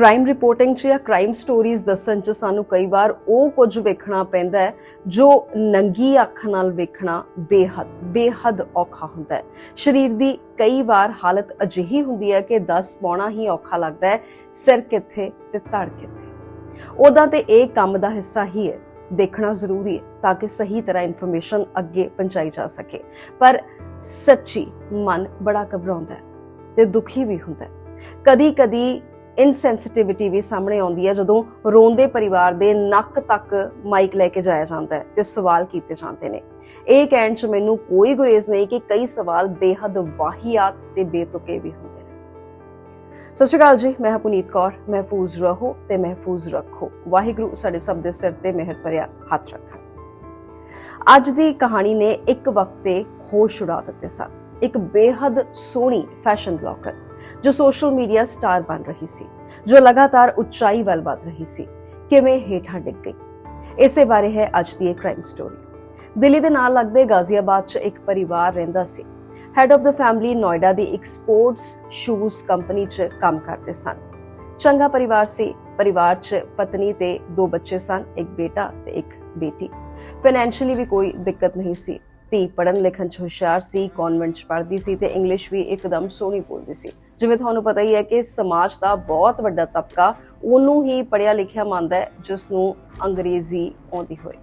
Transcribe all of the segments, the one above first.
Crime reporting 'ਚ ਜਾਂ crime stories ਦੱਸਣ 'ਚ ਸਾਨੂੰ ਕਈ ਵਾਰ ਉਹ ਕੁਝ ਵੇਖਣਾ ਪੈਂਦਾ ਹੈ, ਜੋ ਨੰਗੀ ਅੱਖ ਨਾਲ ਵੇਖਣਾ ਬੇਹੱਦ ਬੇਹੱਦ ਔਖਾ ਹੁੰਦਾ ਹੈ। ਸਰੀਰ ਦੀ ਕਈ ਵਾਰ ਹਾਲਤ ਅਜਿਹੀ ਹੁੰਦੀ ਹੈ ਕਿ ਦੱਸ ਪਾਉਣਾ ਹੀ ਔਖਾ ਲੱਗਦਾ ਹੈ, ਸਿਰ ਕਿੱਥੇ ਤੇ ਧੜ ਕਿੱਥੇ। ਉਹਦਾ ਤੇ ਇਹ ਕੰਮ ਦਾ ਹਿੱਸਾ ਹੀ ਹੈ, ਦੇਖਣਾ ਜ਼ਰੂਰੀ ਹੈ ਤਾਂ ਕਿ ਸਹੀ ਤਰ੍ਹਾਂ ਇਨਫੋਰਮੇਸ਼ਨ ਅੱਗੇ ਪਹੁੰਚਾਈ ਜਾ ਸਕੇ। ਪਰ ਸੱਚੀ ਮਨ ਬੜਾ ਘਬਰਾਉਂਦਾ ਹੈ ਤੇ ਦੁਖੀ ਵੀ ਹੁੰਦਾ ਹੈ। ਕਦੀ ਕਦੀ ਇਨਸੈਂਸਿਟਿਵਿਟੀ ਵੀ ਸਾਹਮਣੇ ਆਉਂਦੀ ਹੈ ਜਦੋਂ ਰੋਂਦੇ ਪਰਿਵਾਰ ਦੇ ਨੱਕ ਤੱਕ ਮਾਈਕ ਲੈ ਕੇ ਜਾਇਆ ਜਾਂਦਾ ਹੈ ਤੇ ਸਵਾਲ ਕੀਤੇ ਜਾਂਦੇ ਨੇ। ਇਹ ਕਹਿਣ 'ਚ ਮੈਨੂੰ ਕੋਈ ਗੁਰੇਜ਼ ਨਹੀਂ ਕਿ ਕਈ ਸਵਾਲ ਬੇਹੱਦ ਵਾਹੀਆਤ ਤੇ ਬੇਤੁਕੇ ਵੀ ਹੁੰਦੇ ਨੇ। ਸਤਿ ਸ਼੍ਰੀ ਅਕਾਲ ਜੀ, ਮੈਂ ਹਾਂ ਪੁਨੀਤ ਕੌਰ, ਮਹਿਫੂਜ਼ ਰਹੋ ਤੇ ਮਹਿਫੂਜ਼ ਰੱਖੋ। ਵਾਹਿਗੁਰੂ ਸਾਡੇ ਸਭ ਦੇ ਸਿਰ ਤੇ ਮਿਹਰ ਭਰਿਆ ਹੱਥ ਰੱਖਣ। ਅੱਜ ਦੀ ਕਹਾਣੀ ਨੇ ਇੱਕ ਵਕਤ ਤੇ ਹੋਸ਼ ਉਡਾ ਦਿੱਤੇ ਸਨ। ਇੱਕ ਬੇਹੱਦ ਸੋਹਣੀ ਫੈਸ਼ਨ ਬਲੌਗਰ ਜੋ ਸੋਸ਼ਲ ਮੀਡੀਆ ਸਟਾਰ ਬਣ ਰਹੀ ਸੀ, ਜੋ ਲਗਾਤਾਰ ਉੱਚਾਈ ਵੱਲ ਵਧ ਰਹੀ ਸੀ। ਕਿਵੇਂ ਹੇਠਾਂ ਡਿੱਗ ਗਈ? ਇਸੇ ਬਾਰੇ ਹੈ ਅੱਜ ਦੀ ਇਹ ਕ੍ਰਾਈਮ ਸਟੋਰੀ ਦਿੱਲੀ ਦੇ ਨਾਲ ਲੱਗਦੇ ਗਾਜ਼ੀਆਬਾਦ 'ਚ ਇੱਕ ਪਰਿਵਾਰ ਰਹਿੰਦਾ ਸੀ। Head of the family Noida ਦੀ ਇੱਕ ਸਪੋਰਟਸ ਸ਼ੂਜ਼ ਕੰਪਨੀ 'ਚ ਕੰਮ ਕਰਦੇ ਸਨ। ਚੰਗਾ ਪਰਿਵਾਰ ਸੀ। ਪਰਿਵਾਰ 'ਚ ਪਤਨੀ ਤੇ ਦੋ ਬੱਚੇ ਸਨ, ਇੱਕ ਬੇਟਾ ਤੇ ਇੱਕ ਬੇਟੀ। ਫਾਈਨੈਂਸ਼ੀਅਲੀ ਵੀ ਕੋਈ ਦਿੱਕਤ ਨਹੀਂ ਸੀ। ਧੀ ਪੜਨ ਲਿਖਣ 'ਚ ਹੁਸ਼ਿਆਰ ਸੀ ਕਨਵੈਂਟ 'ਚ ਪੜ੍ਹਦੀ ਸੀ ਤੇ ਇੰਗਲਿਸ਼ ਵੀ ਇੱਕਦਮ ਸੋਹਣੀ ਬੋਲਦੀ ਸੀ। ਜਿਵੇਂ ਤੁਹਾਨੂੰ ਪਤਾ ਹੀ ਹੈ ਕਿ ਸਮਾਜ ਦਾ ਬਹੁਤ ਵੱਡਾ ਤਬਕਾ ਉਹਨੂੰ ਹੀ ਪੜਿਆ ਲਿਖਿਆ ਮੰਨਦਾ ਹੈ ਜਿਸ ਨੂੰ ਅੰਗਰੇਜ਼ੀ ਆਉਂਦੀ ਹੋਵੇ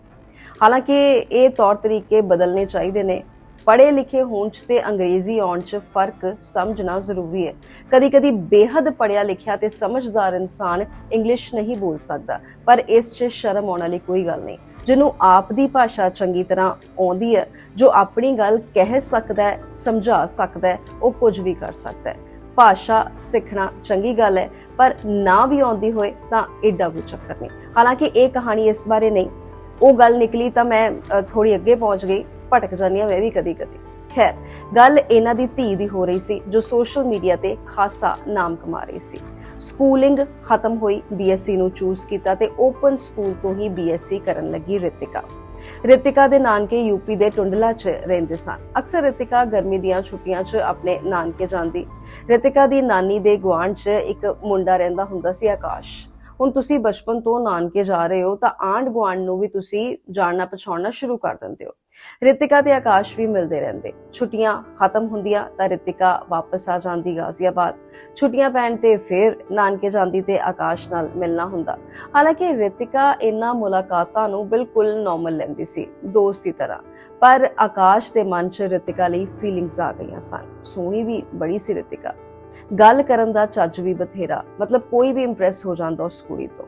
ਹਾਲਾਂਕਿ ਇਹ ਤੌਰ ਤਰੀਕੇ ਬਦਲਨੇ ਚਾਹੀਦੇ ਨੇ। ਪੜ੍ਹੇ ਲਿਖੇ ਹੋਣ 'ਚ ਤੇ ਅੰਗਰੇਜ਼ੀ ਆਉਣ 'ਚ ਫ਼ਰਕ ਸਮਝਣਾ ਜ਼ਰੂਰੀ ਹੈ। ਕਦੀ-ਕਦੀ ਬੇਹੱਦ ਪੜ੍ਹਿਆ ਲਿਖਿਆ ਤੇ ਸਮਝਦਾਰ ਇਨਸਾਨ ਇੰਗਲਿਸ਼ ਨਹੀਂ ਬੋਲ ਸਕਦਾ ਪਰ ਇਸ 'ਚ ਸ਼ਰਮ ਆਉਣ ਵਾਲੀ ਕੋਈ ਗੱਲ ਨਹੀਂ। ਜਿਹਨੂੰ ਆਪ ਦੀ ਭਾਸ਼ਾ ਚੰਗੀ ਤਰ੍ਹਾਂ ਆਉਂਦੀ ਹੈ ਜੋ ਆਪਣੀ ਗੱਲ ਕਹਿ ਸਕਦਾ ਹੈ ਸਮਝਾ ਸਕਦਾ ਹੈ ਉਹ ਕੁਝ ਵੀ ਕਰ ਸਕਦਾ ਹੈ। ਭਾਸ਼ਾ ਸਿੱਖਣਾ ਚੰਗੀ ਗੱਲ ਹੈ ਪਰ ਨਾ ਵੀ ਆਉਂਦੀ ਹੋਏ ਤਾਂ ਐਡਾ ਕੋਈ ਚੱਕਰ ਨਹੀਂ। ਹਾਲਾਂਕਿ ਇਹ ਕਹਾਣੀ ਇਸ ਬਾਰੇ ਨਹੀਂ। ਉਹ ਗੱਲ ਨਿਕਲੀ ਤਾਂ ਮੈਂ ਅ, ਥੋੜੀ ਅੱਗੇ ਪਹੁੰਚ ਗਈ। ਭਟਕ ਜਾਂਦੀ ਹਾਂ ਮੈਂ ਵੀ ਕਦੀ ਕਦੀ। ਖੈਰ, ਗੱਲ ਇਹਨਾਂ ਦੀ ਧੀ ਦੀ ਹੋ ਰਹੀ ਸੀ, ਜੋ ਸੋਸ਼ਲ ਮੀਡੀਆ ਤੇ ਖਾਸਾ ਨਾਮ ਕਮਾ ਰਹੀ ਸੀ। ਸਕੂਲਿੰਗ ਖਤਮ ਹੋਈ ਬੀਐਸਸੀ ਨੂੰ ਚੂਜ਼ ਕੀਤਾ ਤੇ ਓਪਨ ਸਕੂਲ ਤੋਂ ਹੀ ਬੀਐਸਸੀ ਕਰਨ ਲੱਗੀ ਰਿਤਿਕਾ। ਰਿਤਿਕਾ ਦੇ ਨਾਨਕੇ ਯੂਪੀ ਦੇ ਟੁੰਡਲਾ 'ਚ ਰਹਿੰਦੇ ਸਨ। ਅਕਸਰ ਰਿਤਿਕਾ ਗਰਮੀ ਦੀਆਂ ਛੁੱਟੀਆਂ 'ਚ ਆਪਣੇ ਨਾਨਕੇ ਜਾਂਦੀ। ਰਿਤਿਕਾ ਦੀ ਨਾਨੀ ਦੇ ਗੁਆਂਢ 'ਚ ਇੱਕ ਮੁੰਡਾ ਰਹਿੰਦਾ ਹੁੰਦਾ ਸੀ ਆਕਾਸ਼। ਹੁਣ ਤੁਸੀਂ ਬਚਪਨ ਤੋਂ ਨਾਨਕੇ ਜਾ ਰਹੇ ਹੋ ਤਾਂ ਆਂਡ ਗੁਆਂਢ ਨੂੰ ਵੀ ਤੁਸੀਂ ਜਾਣਨਾ ਪਛਾਣਨਾ ਸ਼ੁਰੂ ਕਰ ਦਿੰਦੇ ਹੋ। ਰਿਤਿਕਾ ਤੇ ਆਕਾਸ਼ ਵੀ ਮਿਲਦੇ ਰਹਿੰਦੇ। ਛੁੱਟੀਆਂ ਖਤਮ ਹੁੰਦੀਆਂ ਤਾਂ ਰਿਤਿਕਾ ਵਾਪਸ ਆ ਜਾਂਦੀ ਗਾਜ਼ੀਆਬਾਦ। ਛੁੱਟੀਆਂ ਪੈਣ ਤੇ ਫਿਰ ਨਾਨਕੇ ਜਾਂਦੀ ਤੇ ਆਕਾਸ਼ ਨਾਲ ਮਿਲਣਾ ਹੁੰਦਾ। ਹਾਲਾਂਕਿ ਰਿਤਿਕਾ ਇਹਨਾਂ ਮੁਲਾਕਾਤਾਂ ਨੂੰ ਬਿਲਕੁਲ ਨਾਰਮਲ ਲੈਂਦੀ ਸੀ, ਦੋਸਤ ਦੀ ਤਰ੍ਹਾਂ। ਪਰ ਆਕਾਸ਼ ਦੇ ਮਨ 'ਚ ਰਿਤਿਕਾ ਲਈ ਫੀਲਿੰਗਸ ਆ ਗਈਆਂ ਸਨ। ਸੋਹਣੀ ਵੀ ਬੜੀ ਸੀ ਰਿਤਿਕਾ। ਗੱਲ ਕਰਨ ਦਾ ਚੱਜ ਵੀ ਬਥੇਰਾ, ਮਤਲਬ ਕੋਈ ਵੀ ਇੰਪ੍ਰੈਸ ਹੋ ਜਾਂਦਾ ਉਸ ਕੁੜੀ ਤੋਂ।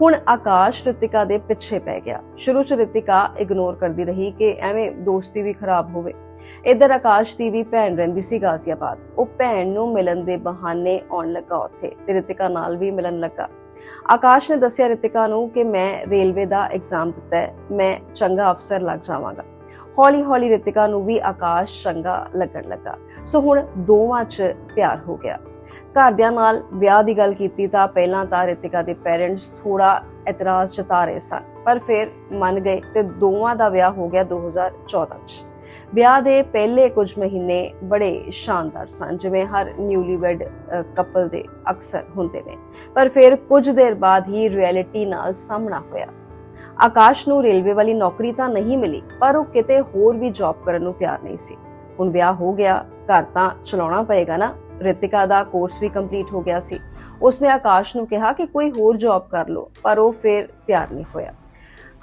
ਹੁਣ ਆਕਾਸ਼ ਰਿਤਿਕਾ ਦੇ ਪਿੱਛੇ ਪੈ ਗਿਆ। ਸ਼ੁਰੂ ਚ ਰਿਤਿਕਾ ਇਗਨੋਰ ਕਰਦੀ ਰਹੀ ਕਿ ਐਵੇਂ ਦੋਸਤੀ ਵੀ ਖਰਾਬ ਹੋਵੇ। ਇਧਰ ਆਕਾਸ਼ ਦੀ ਵੀ ਭੈਣ ਰਹਿੰਦੀ ਸੀ ਗਾਜ਼ੀਆਬਾਦ। ਉਹ ਭੈਣ ਨੂੰ ਮਿਲਣ ਦੇ ਬਹਾਨੇ ਆਉਣ ਲੱਗਾ ਉੱਥੇ ਤੇ ਰਿਤਿਕਾ ਨਾਲ ਵੀ ਮਿਲਣ ਲੱਗਾ। ਆਕਾਸ਼ ਨੇ ਦੱਸਿਆ ਰਿਤਿਕਾ ਨੂੰ ਕਿ ਮੈਂ ਰੇਲਵੇ ਦਾ ਐਗਜ਼ਾਮ ਦਿੱਤਾ ਹੈ, ਮੈਂ ਚੰਗਾ ਅਫਸਰ ਲੱਗ ਜਾਵਾਂਗਾ। ਹੌਲੀ ਹੌਲੀ ਰਿਤਿਕਾ ਨੂੰ ਵੀ ਆਕਾਸ਼ ਚੰਗਾ ਲੱਗਣ ਲੱਗਾ। ਸੋ ਹੁਣ ਦੋਵਾਂ 'ਚ ਪਿਆਰ ਹੋ ਗਿਆ। ਘਰਦਿਆਂ ਨਾਲ ਵਿਆਹ ਦੀ ਗੱਲ ਕੀਤੀ ਤਾਂ ਪਹਿਲਾਂ ਤਾਂ ਰਿਤਿਕਾ ਦੇ ਪੇਰੈਂਟਸ ਥੋੜਾ ਇਤਰਾਜ਼ ਜਤਾ ਰਹੇ ਸਨ, ਪਰ ਫਿਰ ਮੰਨ ਗਏ ਤੇ ਦੋਵਾਂ ਦਾ ਵਿਆਹ ਹੋ ਗਿਆ 2014 'ਚ। ਵਿਆਹ ਦੇ ਪਹਿਲੇ ਕੁਝ ਮਹੀਨੇ ਬੜੇ ਸ਼ਾਨਦਾਰ ਸਨ, ਜਿਵੇਂ ਹਰ ਨਿਊਲੀਵੈਡ ਕਪਲ ਦੇ ਅਕਸਰ ਹੁੰਦੇ ਨੇ। ਪਰ ਫਿਰ ਕੁਝ ਦੇਰ ਬਾਅਦ ਹੀ ਰਿਐਲਿਟੀ ਨਾਲ ਸਾਹਮਣਾ ਹੋਇਆ। ਆਕਾਸ਼ ਨੂੰ ਰੇਲਵੇ ਵਾਲੀ ਨੌਕਰੀ ਤਾਂ ਨਹੀਂ ਮਿਲੀ, ਪਰ ਉਹ ਕਿਤੇ ਹੋਰ ਵੀ ਜੌਬ ਕਰਨ ਨੂੰ ਤਿਆਰ ਨਹੀਂ ਸੀ। ਹੁਣ ਵਿਆਹ ਹੋ ਗਿਆ, ਘਰ ਤਾਂ ਚਲਾਉਣਾ ਪਏਗਾ ਨਾ, ਰਿਤਿਕਾ ਦਾ ਕੋਰਸ ਵੀ ਕੰਪਲੀਟ ਹੋ ਗਿਆ ਸੀ। ਉਸਨੇ ਆਕਾਸ਼ ਨੂੰ ਕਿਹਾ ਕਿ ਕੋਈ ਹੋਰ ਜੌਬ ਕਰ ਲਓ, ਪਰ ਉਹ ਫਿਰ ਤਿਆਰ ਨਹੀਂ ਹੋਇਆ।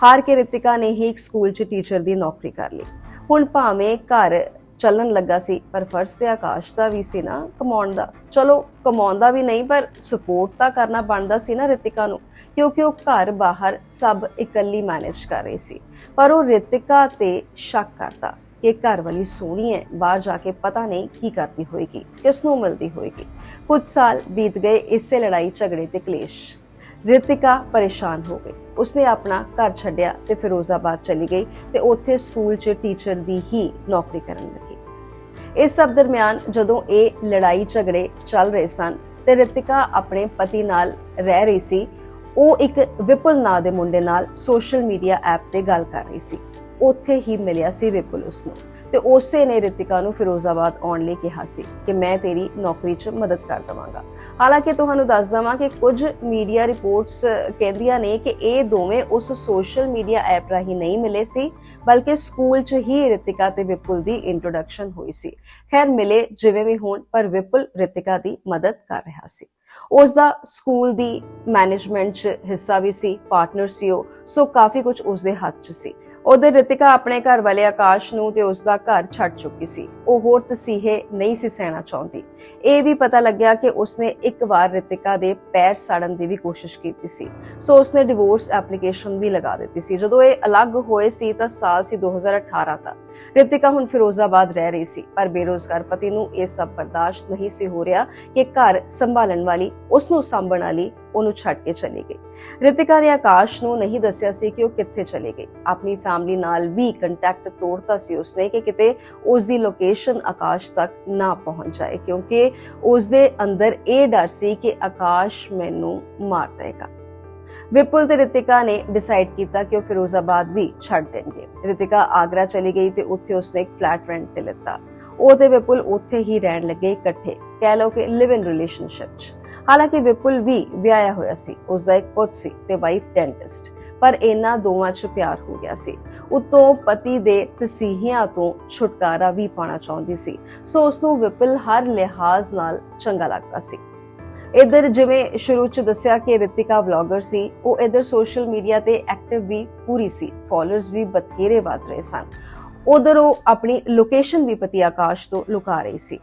ਹਾਰ ਕੇ ਰਿਤਿਕਾ ਨੇ ਹੀ ਇੱਕ ਸਕੂਲ 'ਚ ਟੀਚਰ ਦੀ ਨੌਕਰੀ ਕਰ ਲਈ। ਹੁਣ ਭਾਵੇਂ ਘਰ ਚੱਲਣ ਲੱਗਾ ਸੀ, ਪਰ ਫਰਜ਼ ਤੇ ਆਕਾਸ਼ ਦਾ ਵੀ ਸੀ ਨਾ ਕਮਾਉਣ ਦਾ। ਚਲੋ ਕਮਾਉਂਦਾ ਵੀ ਨਹੀਂ, ਪਰ ਸਪੋਰਟ ਤਾਂ ਕਰਨਾ ਬਣਦਾ ਸੀ ਨਾ ਰਿਤਿਕਾ ਨੂੰ, ਕਿਉਂਕਿ ਉਹ ਘਰ ਬਾਹਰ ਸਭ ਇਕੱਲੀ ਮੈਨੇਜ ਕਰ ਰਹੀ ਸੀ। ਪਰ ਉਹ ਰਿਤਿਕਾ ਤੇ ਸ਼ੱਕ ਕਰਦਾ ਕਿ ਘਰ ਵਾਲੀ ਸੋਹਣੀ ਹੈ, ਬਾਹਰ ਜਾ ਕੇ ਪਤਾ ਨਹੀਂ ਕੀ ਕਰਦੀ ਹੋਏਗੀ, ਕਿਸ ਨੂੰ ਮਿਲਦੀ ਹੋਏਗੀ। ਕੁਝ ਸਾਲ ਬੀਤ ਗਏ, ਇਸੇ ਲੜਾਈ ਝਗੜੇ ਤੇ ਕਲੇਸ਼ ਰਿਤਿਕਾ ਪਰੇਸ਼ਾਨ ਹੋ ਗਈ। ਉਸਨੇ ਆਪਣਾ ਘਰ ਛੱਡਿਆ ਤੇ ਫਿਰੋਜ਼ਾਬਾਦ ਚਲੀ ਗਈ ਤੇ ਉੱਥੇ ਸਕੂਲ 'ਚ ਟੀਚਰ ਦੀ ਹੀ ਨੌਕਰੀ ਕਰਨ ਲੱਗੀ। ਇਸ ਸਭ ਦਰਮਿਆਨ ਜਦੋਂ ਇਹ ਲੜਾਈ ਝਗੜੇ ਚੱਲ ਰਹੇ ਸਨ ਤੇ ਰਿਤਿਕਾ ਆਪਣੇ ਪਤੀ ਨਾਲ ਰਹਿ ਰਹੀ ਸੀ, ਉਹ ਇੱਕ ਵਿਪੁਲ ਨਾਂ ਦੇ ਮੁੰਡੇ ਨਾਲ ਸੋਸ਼ਲ ਮੀਡੀਆ ਐਪ ਤੇ ਗੱਲ ਕਰ ਰਹੀ ਸੀ। ਉੱਥੇ ਹੀ ਮਿਲਿਆ ਸੀ ਵਿਪੁਲ ਉਸ ਨੂੰ। ਤੇ ਉਸੇ ਨੇ ਰਿਤਿਕਾ ਨੂੰ ਫਿਰੋਜ਼ਾਬਾਦ ਆਉਣ ਲਈ ਕਿਹਾ ਸੀ ਕਿ ਮੈਂ ਤੇਰੀ ਨੌਕਰੀ 'ਚ ਮਦਦ ਕਰ ਦਵਾਂਗਾ। ਹਾਲਾਂਕਿ ਤੁਹਾਨੂੰ ਦੱਸ ਦਵਾਂ ਕਿ ਕੁਝ ਮੀਡੀਆ ਰਿਪੋਰਟਸ ਕਹਿੰਦੀਆਂ ਨੇ ਕਿ ਇਹ ਦੋਵੇਂ ਉਸ ਸੋਸ਼ਲ ਮੀਡੀਆ ਐਪ ਰਾਹੀਂ ਨਹੀਂ ਮਿਲੇ ਸੀ, ਬਲਕਿ ਸਕੂਲ 'ਚ ਹੀ ਰਿਤਿਕਾ ਤੇ ਵਿਪੁਲ ਦੀ ਇੰਟਰੋਡਕਸ਼ਨ ਹੋਈ ਸੀ। ਖੈਰ, ਮਿਲੇ ਜਿਵੇਂ ਵੀ ਹੋਣ, ਪਰ ਵਿਪੁਲ ਰਿਤਿਕਾ ਦੀ ਮਦਦ ਕਰ ਰਿਹਾ ਸੀ। ਉਸ ਦਾ ਸਕੂਲ ਦੀ ਮੈਨੇਜਮੈਂਟ 'ਚ ਹਿੱਸਾ ਵੀ ਸੀ ਪਾਰਟਨਰ ਸੀ ਉਹ, ਸੋ ਕਾਫੀ ਕੁਝ ਉਸ ਦੇ ਹੱਥ 'ਚ ਸੀ। ਉਧਰ ਰਿਤਿਕਾ ਆਪਣੇ ਘਰ ਵਾਲੇ ਆਕਾਸ਼ ਨੂੰ ਤੇ ਉਸ ਦਾ ਘਰ ਛੱਡ ਚੁੱਕੀ ਸੀ। ਉਹ ਹੋਰ ਤਸੀਹੇ ਨਹੀਂ ਸੀ ਸਹਿਣਾ ਚਾਹੁੰਦੀ। ਇਹ ਵੀ ਪਤਾ ਲੱਗਿਆ ਕਿ ਉਸਨੇ ਇੱਕ ਵਾਰ ਰਿਤਿਕਾ ਦੇ ਪੈਰ ਸਾੜਨ ਦੀ ਵੀ ਕੋਸ਼ਿਸ਼ ਕੀਤੀ ਸੀ। ਸੋ ਉਸਨੇ ਡਿਵੋਰਸ ਐਪਲੀਕੇਸ਼ਨ ਵੀ ਲਗਾ ਦਿੱਤੀ ਸੀ। ਜਦੋਂ ਇਹ ਅਲੱਗ ਹੋਏ ਸੀ ਤਾਂ ਸਾਲ ਸੀ 2018 ਦਾ। ਰਿਤਿਕਾ ਹੁਣ ਫਿਰੋਜ਼ਾਬਾਦ ਰਹਿ ਰਹੀ ਸੀ, ਪਰ ਬੇਰੋਜ਼ਗਾਰ ਪਤੀ ਨੂੰ ਇਹ ਸਭ ਬਰਦਾਸ਼ਤ ਨਹੀਂ ਸੀ ਹੋ ਰਿਹਾ ਕਿ ਘਰ ਸੰਭਾਲਣ ਵਾਲੀ ਉਸ ਨੂੰ ਸਾਂਭਣ ਵਾਲੀ ਉਹਨੂੰ ਛੱਡ ਕੇ ਚਲੀ ਗਈ ਰਿਤਿਕਾ ਨੇ ਆਕਾਸ਼ ਨੂੰ ਨਹੀਂ ਦੱਸਿਆ ਸੀ ਕਿ ਉਹ ਕਿੱਥੇ ਚਲੀ ਗਈ ਆਪਣੀ ਫੈਮਿਲੀ ਨਾਲ ਵੀ ਕੰਟੈਕਟ ਤੋੜਤਾ ਸੀ ਉਸਨੇ ਕਿ ਕਿਤੇ ਉਸ ਦੀ ਲੋਕੇਸ਼ਨ ਆਕਾਸ਼ ਤੱਕ ਨਾ ਪਹੁੰਚ ਜਾਏ, ਕਿਉਂਕਿ ਉਸ ਦੇ ਅੰਦਰ ਇਹ ਡਰ ਸੀ ਕਿ ਆਕਾਸ਼ ਮੈਨੂੰ ਮਾਰ ਦੇਗਾ। ਵਿਪੁਲ ਤੇ ਰਿਤਿਕਾ ਨੇ ਡਿਸਾਈਡ ਕੀਤਾ ਕਿ ਉਹ ਫਿਰੋਜ਼ਾਬਾਦ ਵੀ ਛੱਡ ਦੇਣਗੇ। ਰਿਤਿਕਾ ਆਗਰਾ ਚਲੀ ਗਈ ਤੇ ਉੱਥੇ ਉਸਨੇ ਇੱਕ ਫਲੈਟ ਰੈਂਟ ਤੇ ਲਿੱਤਾ। ਉਹ ਤੇ ਵਿਪੁਲ ਉੱਥੇ ਹੀ ਰਹਿਣ ਲੱਗੇ ਇਕੱਠੇ। ਕਹਿ ਲਓ ਕਿ ਲਿਵ ਇਨ ਰਿਲੇਸ਼ਨਸ਼ਿਪ 'ਚ। ਹਾਲਾਂਕਿ ਵਿਪੁਲ ਵੀ ਵਿਆਹਿਆ ਹੋਇਆ ਸੀ ਉਸ ਦਾ ਇੱਕ ਪੁੱਤ ਸੀ ਤੇ ਵਾਈਫ ਡੈਂਟਿਸਟ ਪਰ ਇਹਨਾਂ ਦੋਵਾਂ 'ਚ ਪਿਆਰ ਹੋ ਗਿਆ ਸੀ। ਉਤੋਂ ਪਤੀ ਦੇ ਤਸੀਹਿਆਂ ਤੋਂ ਛੁਟਕਾਰਾ ਵੀ ਪਾਣਾ ਚਾਹੁੰਦੀ ਸੀ। ਸੋ ਉਸ ਨੂੰ ਵਿਪੁਲ ਹਰ ਲਿਹਾਜ਼ ਨਾਲ ਚੰਗਾ ਲੱਗਦਾ ਸੀ। ਇਧਰ ਜਿਵੇਂ ਸ਼ੁਰੂ ਚ ਦੱਸਿਆ ਕਿ ਰਿਤਿਕਾ ਵਲੌਗਰ ਸੀ, ਉਹ ਇਧਰ ਸੋਸ਼ਲ ਮੀਡੀਆ ਤੇ ਐਕਟਿਵ ਵੀ ਪੂਰੀ ਸੀ ਫਾਲੋਅਰਸ ਵੀ ਬਥੇਰੇ ਵਧ ਰਹੇ ਸਨ। ਉਧਰ ਉਹ ਆਪਣੀ ਲੋਕੇਸ਼ਨ ਵੀ ਪਤੀ ਆਕਾਸ਼ ਤੋਂ ਲੁਕਾ ਰਹੀ ਸੀ।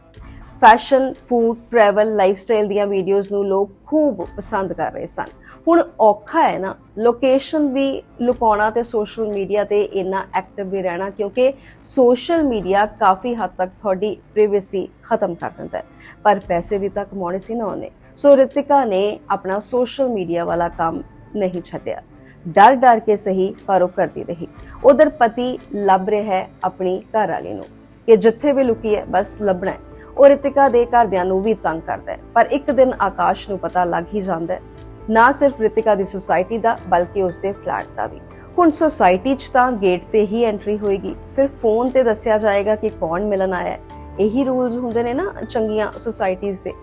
ਫੈਸ਼ਨ, ਫੂਡ ਟਰੈਵਲ ਲਾਈਫਸਟਾਈਲ ਦੀਆਂ ਵੀਡੀਓਜ਼ ਨੂੰ ਲੋਕ ਖੂਬ ਪਸੰਦ ਕਰ ਰਹੇ ਸਨ। ਹੁਣ ਔਖਾ ਹੈ ਨਾ ਲੋਕੇਸ਼ਨ ਵੀ ਲੁਕਾਉਣਾ ਤੇ ਸੋਸ਼ਲ ਮੀਡੀਆ ਤੇ ਇੰਨਾ ਐਕਟਿਵ ਵੀ ਰਹਿਣਾ, ਕਿਉਂਕਿ ਸੋਸ਼ਲ ਮੀਡੀਆ ਕਾਫੀ ਹੱਦ ਤੱਕ ਤੁਹਾਡੀ ਪ੍ਰਾਈਵੇਸੀ ਖਤਮ ਕਰ ਦਿੰਦਾ ਹੈ। ਪਰ ਪੈਸੇ ਵੀ ਤਾਂ ਕਮਾਉਣੇ ਸੀ ਨਾ ਉਹਨੇ। ਸੋ ਰਿਤਿਕਾ ਨੇ ਆਪਣਾ ਸੋਸ਼ਲ ਮੀਡੀਆ ਵਾਲਾ ਕੰਮ ਨਹੀਂ ਛੱਡਿਆ। ਡਰ ਡਰ ਕੇ ਸਹੀ, ਪਰ ਉਹ ਕਰਦੀ ਰਹੀ। ਉਧਰ ਪਤੀ ਲੱਭ ਰਿਹਾ ਹੈ ਆਪਣੀ ਘਰ ਵਾਲੀ ਨੂੰ ਕਿ ਜਿੱਥੇ ਵੀ ਲੁਕੀ ਹੈ, ਬਸ ਲੱਭਣਾ ਹੈ। ਉਹ ਰਿਤਿਕਾ ਦੇ ਘਰਦਿਆਂ ਨੂੰ ਵੀ ਤੰਗ ਕਰਦਾ ਹੈ। ਪਰ ਇੱਕ ਦਿਨ ਆਕਾਸ਼ ਨੂੰ ਪਤਾ ਲੱਗ ਹੀ ਜਾਂਦਾ ਹੈ, ਨਾ ਸਿਰਫ ਰਿਤਿਕਾ ਦੀ ਸੁਸਾਇਟੀ ਦਾ, ਬਲਕਿ ਉਸ ਦੇ ਫਲੈਟ ਦਾ ਵੀ। ਹੁਣ ਸੁਸਾਇਟੀ 'ਚ ਤਾਂ ਗੇਟ ਤੇ ਹੀ ਐਂਟਰੀ ਹੋਏਗੀ। ਫਿਰ ਫੋਨ ਤੇ ਦੱਸਿਆ ਜਾਏਗਾ ਕਿ ਕੌਣ ਮਿਲਣ ਆਇਆ ਹੈ। ਇਹੀ ਰੂਲਸ ਹੁੰਦੇ ਨੇ ਨਾ ਚੰਗੀਆਂ ਸੁਸਾਇਟੀਆਂ ਦੇ।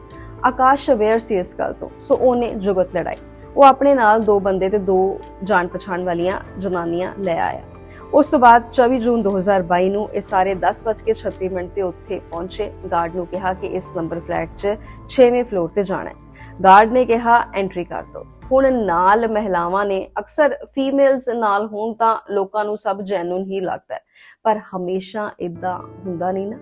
ਆਕਾਸ਼ ਅਵੇਅਰ ਸੀ ਇਸ ਗੱਲ ਤੋਂ, ਸੋ ਉਹਨੇ ਜੁਗਤ ਲੜਾਈ। ਉਹ ਆਪਣੇ ਨਾਲ ਦੋ ਬੰਦੇ ਤੇ ਦੋ ਜਾਣ ਪਛਾਣ ਵਾਲੀਆਂ ਜਨਾਨੀਆਂ ਲੈ ਆਇਆ। ਉਸ ਤੋਂ ਬਾਅਦ 24 ਜੂਨ 2022 ਨੂੰ ਇਹ ਸਾਰੇ 10:36 ਮਿੰਟ ਤੇ ਉੱਥੇ ਪਹੁੰਚੇ। ਗਾਰਡ ਨੂੰ ਕਿਹਾ ਕਿ ਇਸ ਨੰਬਰ ਫਲੈਟ 'ਚ 6ਵੇਂ ਫਲੋਰ ਤੇ ਜਾਣਾ ਹੈ। ਗਾਰਡ ਨੇ ਕਿਹਾ ਐਂਟਰੀ ਕਰ ਦਿਓ। ਹੁਣ ਨਾਲ ਮਹਿਲਾਵਾਂ ਨੇ, ਅਕਸਰ ਫੀਮੇਲਸ ਨਾਲ ਹੋਣ ਤਾਂ ਲੋਕਾਂ ਨੂੰ ਸਭ ਜੈਨੂਨ ਹੀ ਲੱਗਦਾ ਪਰ ਹਮੇਸ਼ਾ ਇਦਾਂ ਹੁੰਦਾ ਨਹੀਂ ਨਾ।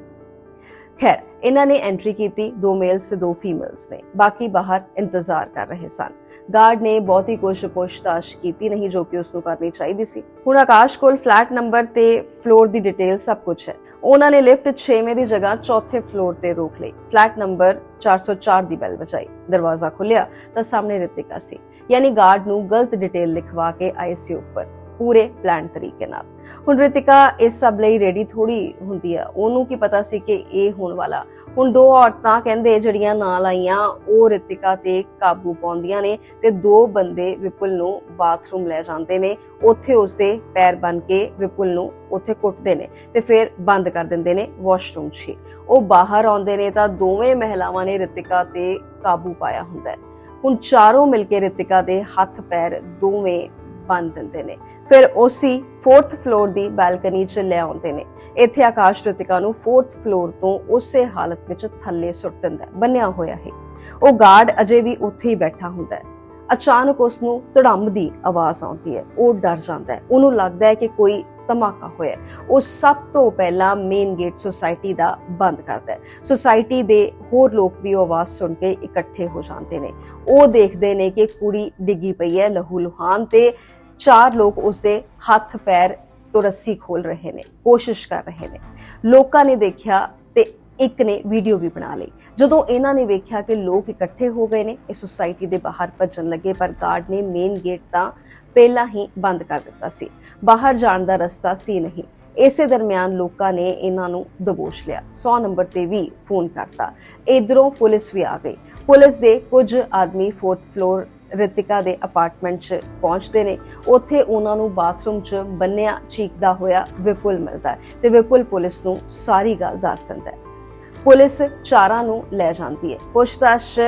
ਖੈਰ, ਇਹਨਾਂ ਨੇ ਐਂਟਰੀ ਕੀਤੀ ਦੋ ਮੇਲਸ ਤੇ ਦੋ ਫੀਮੇਲਸ ਨੇ। ਬਾਕੀ ਬਾਹਰ ਇੰਤਜ਼ਾਰ ਕਰ ਰਹੇ ਸਨ। ਗਾਰਡ ਨੇ ਬਹੁਤੀ ਕੁਝ ਪੁੱਛਤਾਛ ਕੀਤੀ ਨਹੀਂ, ਜੋ ਕਿ ਉਸ ਨੂੰ ਕਰਨੀ ਚਾਹੀਦੀ ਸੀ। ਹੁਣ ਆਕਾਸ਼ ਕੋਲ ਫਲੈਟ ਨੰਬਰ ਤੇ ਫਲੋਰ ਦੀ ਡਿਟੇਲ ਸਭ ਕੁਝ ਹੈ। ਉਹਨਾਂ ਨੇ ਲਿਫਟ 6ਵੇਂ ਦੀ ਜਗ੍ਹਾ ਚੌਥੇ ਫਲੋਰ ਤੇ ਰੋਕ ਲਈ। ਫਲੈਟ ਨੰਬਰ 404 ਦੀ ਬੈਲ ਵਜਾਈ। ਦਰਵਾਜ਼ਾ ਖੁੱਲਿਆ ਤਾਂ ਸਾਹਮਣੇ ਰਿਤਿਕਾ ਸੀ। ਯਾਨੀ ਗਾਰਡ ਨੂੰ ਗਲਤ ਡਿਟੇਲ ਲਿਖਵਾ ਕੇ ਆਏ ਸੀ ਉੱਪਰ। ਪੂਰੇ ਪਲਾਨ ਤਰੀਕੇ ਨਾਲ। ਹੁਣ ਰਿਤਿਕਾ ਇਸ ਸਭ ਲਈ ਰੈਡੀ ਥੋੜੀ ਹੁੰਦੀ ਆ। ਉਹਨੂੰ ਕੀ ਪਤਾ ਸੀ ਕਿ ਇਹ ਹੋਣ ਵਾਲਾ। ਹੁਣ ਦੋ ਔਰਤਾਂ ਕਹਿੰਦੇ ਜਿਹੜੀਆਂ ਨਾਲ ਆਈਆਂ, ਉਹ ਰਿਤਿਕਾ ਤੇ ਕਾਬੂ ਪਾਉਂਦੀਆਂ ਨੇ ਤੇ ਦੋ ਬੰਦੇ ਵਿਪੁਲ ਨੂੰ ਬਾਥਰੂਮ ਲੈ ਜਾਂਦੇ ਨੇ। ਉੱਥੇ ਉਸਦੇ ਪੈਰ ਬਨ ਕੇ ਵਿਪੁਲ ਨੂੰ ਉੱਥੇ ਕੁੱਟਦੇ ਨੇ ਤੇ ਫਿਰ ਬੰਦ ਕਰ ਦਿੰਦੇ ਨੇ ਵਾਸ਼ਰੂਮ 'ਚ ਹੀ। ਉਹ ਬਾਹਰ ਆਉਂਦੇ ਨੇ ਤਾਂ ਦੋਵੇਂ ਮਹਿਲਾਵਾਂ ਨੇ ਰਿਤਿਕਾ ਤੇ ਕਾਬੂ ਪਾਇਆ ਹੁੰਦਾ ਹੈ। ਹੁਣ ਚਾਰੋਂ ਮਿਲ ਕੇ ਰਿਤਿਕਾ ਦੇ ਹੱਥ ਪੈਰ ਦੋਵੇਂ ਬੰਨ ਦਿੰਦੇ ਨੇ। ਫਿਰ ਉਸੀ 4th ਫਲੋਰ ਦੀ ਬਾਲਕਨੀ 'ਚ ਲੈ ਆਉਂਦੇ ਨੇ। ਇੱਥੇ ਆਕਾਸ਼ ਰਿਤਿਕਾ ਨੂੰ 4th ਫਲੋਰ ਤੋਂ ਉਸੇ ਹਾਲਤ ਵਿੱਚ ਥੱਲੇ ਸੁੱਟ ਦਿੰਦਾ ਬੰਨਿਆ ਹੋਇਆ ਹੈ। ਉਹ ਗਾਰਡ ਅਜੇ ਵੀ ਉੱਥੇ ਹੀ ਬੈਠਾ ਹੁੰਦਾ ਹੈ। ਅਚਾਨਕ ਉਸ ਨੂੰ ਧੜੰਮ ਦੀ ਆਵਾਜ਼ ਆਉਂਦੀ ਹੈ। ਉਹ ਡਰ ਜਾਂਦਾ ਹੈ। ਉਹਨੂੰ ਲੱਗਦਾ ਹੈ ਕਿ ਕੋਈ ਧਮਾਕਾ ਹੋਇਆ ਉਹ ਸਭ ਤੋਂ ਪਹਿਲਾਂ ਮੇਨ ਗੇਟ ਸੁਸਾਇਟੀ ਦਾ ਬੰਦ ਕਰਦਾ ਸੁਸਾਇਟੀ ਦੇ ਹੋਰ ਲੋਕ ਵੀ ਉਹ ਆਵਾਜ਼ ਸੁਣ ਕੇ ਇਕੱਠੇ ਹੋ ਜਾਂਦੇ ਨੇ। ਉਹ ਦੇਖਦੇ ਨੇ ਕਿ ਕੁੜੀ ਡਿੱਗੀ ਪਈ ਹੈ ਲਹੂ ਲੁਹਾਨ ਤੇ। ਚਾਰ ਲੋਕ ਉਸਦੇ ਹੱਥ ਪੈਰ ਤੋਂ ਰੱਸੀ ਖੋਲ ਰਹੇ ਨੇ, ਕੋਸ਼ਿਸ਼ ਕਰ ਰਹੇ ਨੇ। ਲੋਕਾਂ ਨੇ ਦੇਖਿਆ ਇੱਕ ਨੇ ਵੀਡੀਓ ਵੀ ਬਣਾ ਲਈ। ਜਦੋਂ ਇਹਨਾਂ ਨੇ ਵੇਖਿਆ ਕਿ ਲੋਕ ਇਕੱਠੇ ਹੋ ਗਏ ਨੇ, ਇਹ ਸੁਸਾਇਟੀ ਦੇ ਬਾਹਰ ਭੱਜਣ ਲੱਗੇ, ਪਰ ਗਾਰਡ ਨੇ ਮੇਨ ਗੇਟ ਤਾਂ ਪਹਿਲਾਂ ਹੀ ਬੰਦ ਕਰ ਦਿੱਤਾ ਸੀ। ਬਾਹਰ ਜਾਣ ਦਾ ਰਸਤਾ ਸੀ ਨਹੀਂ। ਇਸੇ ਦਰਮਿਆਨ ਲੋਕਾਂ ਨੇ ਇਹਨਾਂ ਨੂੰ ਦਬੋਚ ਲਿਆ। 100 ਨੰਬਰ ਤੇ ਵੀ ਫੋਨ ਕਰਤਾ। ਇਧਰੋਂ ਪੁਲਿਸ ਵੀ ਆ ਗਈ। ਪੁਲਿਸ ਦੇ ਕੁਝ ਆਦਮੀ 4th ਫਲੋਰ ਰਿਤਿਕਾ ਦੇ ਅਪਾਰਟਮੈਂਟ 'ਚ ਪਹੁੰਚਦੇ ਨੇ। ਉੱਥੇ ਉਹਨਾਂ ਨੂੰ ਬਾਥਰੂਮ 'ਚ ਬੰਨਿਆ, ਚੀਕਦਾ ਹੋਇਆ ਵਿਪੁਲ ਮਿਲਦਾ ਹੈ। ਤੇ ਵਿਪੁਲ ਪੁਲਿਸ ਨੂੰ ਸਾਰੀ ਗੱਲ ਦੱਸ ਦਿੰਦਾ ਪੁਲਿਸ ਚਾਰਾਂ ਨੂੰ ਲੈ ਜਾਂਦੀ ਹੈ। ਪੁੱਛਤਾਛ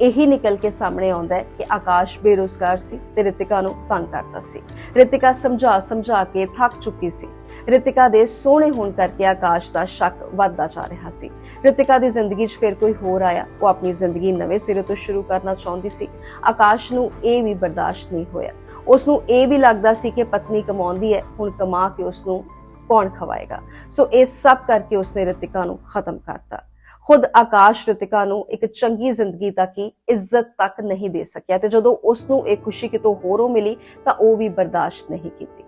ਇਹੀ ਨਿਕਲ ਕੇ ਸਾਹਮਣੇ ਆਉਂਦਾ ਹੈ ਕਿ ਆਕਾਸ਼ ਬੇਰੁਜ਼ਗਾਰ ਸੀ ਤੇ ਰਿਤਿਕਾ ਨੂੰ ਤੰਗ ਕਰਦਾ ਸੀ। ਰਿਤਿਕਾ ਸਮਝਾ ਸਮਝਾ ਕੇ ਥੱਕ ਚੁੱਕੀ ਸੀ। ਰਿਤਿਕਾ ਦੇ ਸੋਹਣੇ ਹੋਣ ਕਰਕੇ ਆਕਾਸ਼ ਦਾ ਸ਼ੱਕ ਵੱਧਦਾ ਜਾ ਰਿਹਾ ਸੀ। ਰਿਤਿਕਾ ਦੀ ਜ਼ਿੰਦਗੀ 'ਚ ਫਿਰ ਕੋਈ ਹੋਰ ਆਇਆ। ਉਹ ਆਪਣੀ ਜ਼ਿੰਦਗੀ ਨਵੇਂ ਸਿਰੇ ਤੋਂ ਸ਼ੁਰੂ ਕਰਨਾ ਚਾਹੁੰਦੀ ਸੀ। ਆਕਾਸ਼ ਨੂੰ ਇਹ ਵੀ ਬਰਦਾਸ਼ਤ ਨਹੀਂ ਹੋਇਆ। ਉਸ ਨੂੰ ਇਹ ਵੀ ਲੱਗਦਾ ਸੀ ਕਿ ਪਤਨੀ ਕਮਾਉਂਦੀ ਹੈ। ਹੁਣ ਕਮਾ ਕੇ ਉਸ ਨੂੰ ਕੌਣ ਖਵਾਏਗਾ? ਸੋ ਇਹ ਸਭ ਕਰਕੇ ਉਸਨੇ ਰਿਤਿਕਾ ਨੂੰ ਖਤਮ ਕਰਤਾ। ਖੁਦ ਆਕਾਸ਼ ਰਿਤਿਕਾ ਨੂੰ ਇੱਕ ਚੰਗੀ ਜ਼ਿੰਦਗੀ ਤੱਕ ਹੀ ਇੱਜ਼ਤ ਤੱਕ ਨਹੀਂ ਦੇ ਸਕਿਆ ਤੇ ਜਦੋਂ ਉਸ ਨੂੰ ਇਹ ਖੁਸ਼ੀ ਕਿਤੋਂ ਹੋਰੋਂ ਮਿਲੀ ਤਾਂ ਉਹ ਵੀ ਬਰਦਾਸ਼ਤ ਨਹੀਂ ਕੀਤੀ।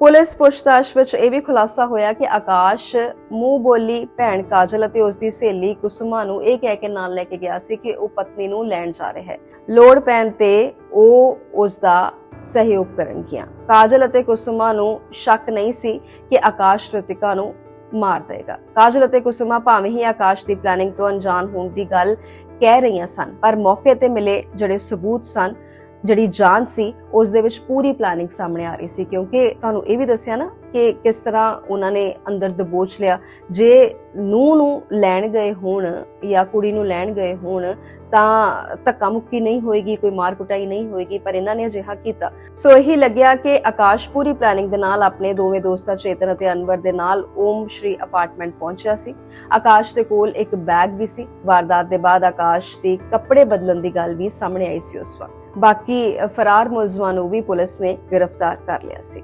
ਪੁਲਿਸ ਪੁੱਛਤਾਛ ਵਿੱਚ ਇਹ ਵੀ ਖੁਲਾਸਾ ਹੋਇਆ ਕਿ ਆਕਾਸ਼ ਮੂੰਹ ਬੋਲੀ ਭੈਣ ਕਾਜਲ ਅਤੇ ਉਸ ਦੀ ਸਹੇਲੀ ਕੁਸੁਮਾ ਨੂੰ ਇਹ ਕਹਿ ਕੇ ਨਾਲ ਲੈ ਕੇ ਗਿਆ ਸੀ ਕਿ ਉਹ ਪਤਨੀ ਨੂੰ ਲੈਣ ਜਾ ਰਿਹਾ ਹੈ। ਲੋੜ ਪੈਣ ਤੇ ਉਹ ਉਸ ਦਾ ਸਹਿਯੋਗ ਕਰਨਗੀਆਂ। ਕਾਜਲ ਅਤੇ ਕੁਸੁਮਾ ਨੂੰ ਸ਼ੱਕ ਨਹੀਂ ਸੀ ਕਿ ਆਕਾਸ਼ ਰਿਤਿਕਾ ਨੂੰ ਮਾਰ ਦੇਗਾ ਕਾਜਲ ਅਤੇ ਕੁਸੁਮਾ ਭਾਵੇਂ ਹੀ ਆਕਾਸ਼ ਦੀ ਪਲੈਨਿੰਗ ਤੋਂ ਅਣਜਾਣ ਹੋਣ ਦੀ ਗੱਲ ਕਹਿ ਰਹੀਆਂ ਸਨ, ਪਰ ਮੌਕੇ ਤੇ ਮਿਲੇ ਜਿਹੜੇ ਸਬੂਤ ਸਨ ਜਿਹੜੀ ਜਾਂਚ ਸੀ, ਉਸ ਦੇ ਵਿੱਚ ਪੂਰੀ ਪਲੈਨਿੰਗ ਸਾਹਮਣੇ ਆ ਰਹੀ ਸੀ। ਕਿਉਂਕਿ ਤੁਹਾਨੂੰ ਇਹ ਵੀ ਦੱਸਿਆ ਨਾ ਕਿ ਕਿਸ ਤਰ੍ਹਾਂ ਉਹਨਾਂ ਨੇ ਅੰਦਰ ਦਬੋਚ ਲਿਆ। ਜੇ ਨੂੰ ਨੂੰ ਲੈਣ ਗਏ ਹੋਣ ਜਾਂ ਕੁੜੀ ਨੂੰ ਲੈਣ ਗਏ ਹੋਣ, ਤਾਂ ਧੱਕਾ ਮੁੱਕੀ ਨਹੀਂ ਹੋਏਗੀ, ਕੋਈ ਮਾਰ ਕੁਟਾਈ ਨਹੀਂ ਹੋਏਗੀ, ਪਰ ਇਹਨਾਂ ਨੇ ਅਜਿਹਾ ਕੀਤਾ। ਸੋ ਇਹੀ ਲੱਗਿਆ ਕਿ ਆਕਾਸ਼ ਪੂਰੀ ਪਲੈਨਿੰਗ ਦੇ ਨਾਲ ਆਪਣੇ ਦੋਵੇਂ ਦੋਸਤਾਂ ਚੇਤਨ ਅਤੇ ਅਨਵਰ ਦੇ ਨਾਲ ਓਮ ਸ਼੍ਰੀ ਅਪਾਰਟਮੈਂਟ ਪਹੁੰਚਿਆ ਸੀ। ਆਕਾਸ਼ ਦੇ ਕੋਲ ਇੱਕ ਬੈਗ ਵੀ ਸੀ। ਵਾਰਦਾਤ ਦੇ ਬਾਅਦ ਆਕਾਸ਼ ਦੇ ਕੱਪੜੇ ਬਦਲਣ ਦੀ ਗੱਲ ਵੀ ਸਾਹਮਣੇ ਆਈ ਸੀ ਉਸ ਵਕਤ। ਬਾਕੀ ਫਰਾਰ ਮੁਲਜ਼ਮਾਂ ਨੂੰ ਵੀ ਪੁਲਿਸ ਨੇ ਗ੍ਰਿਫਤਾਰ ਕਰ ਲਿਆ ਸੀ।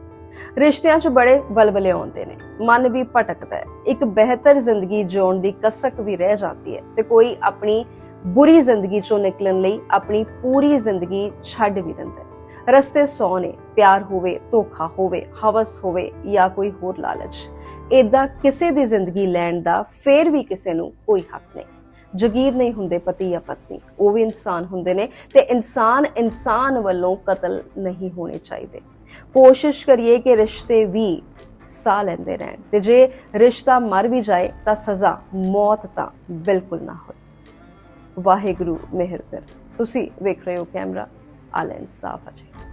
ਰਿਸ਼ਤਿਆਂ 'ਚ ਬੜੇ ਬਲਬਲੇ ਆਉਂਦੇ ਨੇ। ਮਨ ਵੀ ਭਟਕਦਾ ਹੈ। ਇੱਕ ਬਿਹਤਰ ਜ਼ਿੰਦਗੀ ਜਿਉਣ ਦੀ ਕਸਕ ਵੀ ਰਹਿ ਜਾਂਦੀ ਹੈ ਤੇ ਕੋਈ ਆਪਣੀ ਬੁਰੀ ਜ਼ਿੰਦਗੀ 'ਚੋਂ ਨਿਕਲਣ ਲਈ ਆਪਣੀ ਪੂਰੀ ਜ਼ਿੰਦਗੀ ਛੱਡ ਵੀ ਦਿੰਦਾ ਹੈ। ਰਸਤੇ ਸੌ ਨੇ ਪਿਆਰ ਹੋਵੇ, ਧੋਖਾ ਹੋਵੇ, ਹਵਸ ਹੋਵੇ ਜਾਂ ਕੋਈ ਹੋਰ ਲਾਲਚ। ਇਦਾਂ ਕਿਸੇ ਦੀ ਜ਼ਿੰਦਗੀ ਲੈਣ ਦਾ ਫੇਰ ਵੀ ਕਿਸੇ ਨੂੰ ਕੋਈ ਹੱਕ ਨਹੀਂ। ਜਗੀਰ ਨਹੀਂ ਹੁੰਦੇ ਪਤੀ ਜਾਂ ਪਤਨੀ, ਉਹ ਵੀ ਇਨਸਾਨ ਹੁੰਦੇ ਨੇ ਤੇ ਇਨਸਾਨ ਇਨਸਾਨ ਵੱਲੋਂ ਕਤਲ ਨਹੀਂ ਹੋਣੇ ਚਾਹੀਦੇ। ਕੋਸ਼ਿਸ਼ ਕਰੀਏ ਕਿ ਰਿਸ਼ਤੇ ਵੀ ਸਾਹ ਲੈਂਦੇ ਰਹਿਣ ਤੇ ਜੇ ਰਿਸ਼ਤਾ ਮਰ ਵੀ ਜਾਏ ਤਾਂ ਸਜ਼ਾ ਮੌਤ ਤਾਂ ਬਿਲਕੁਲ ਨਾ ਹੋਏ। ਵਾਹਿਗੁਰੂ ਮਿਹਰ ਕਰ। ਤੁਸੀਂ ਵੇਖ ਰਹੇ ਹੋ ਕੈਮਰਾ ਆਲ ਇਨਸਾਫ ਅਜੇ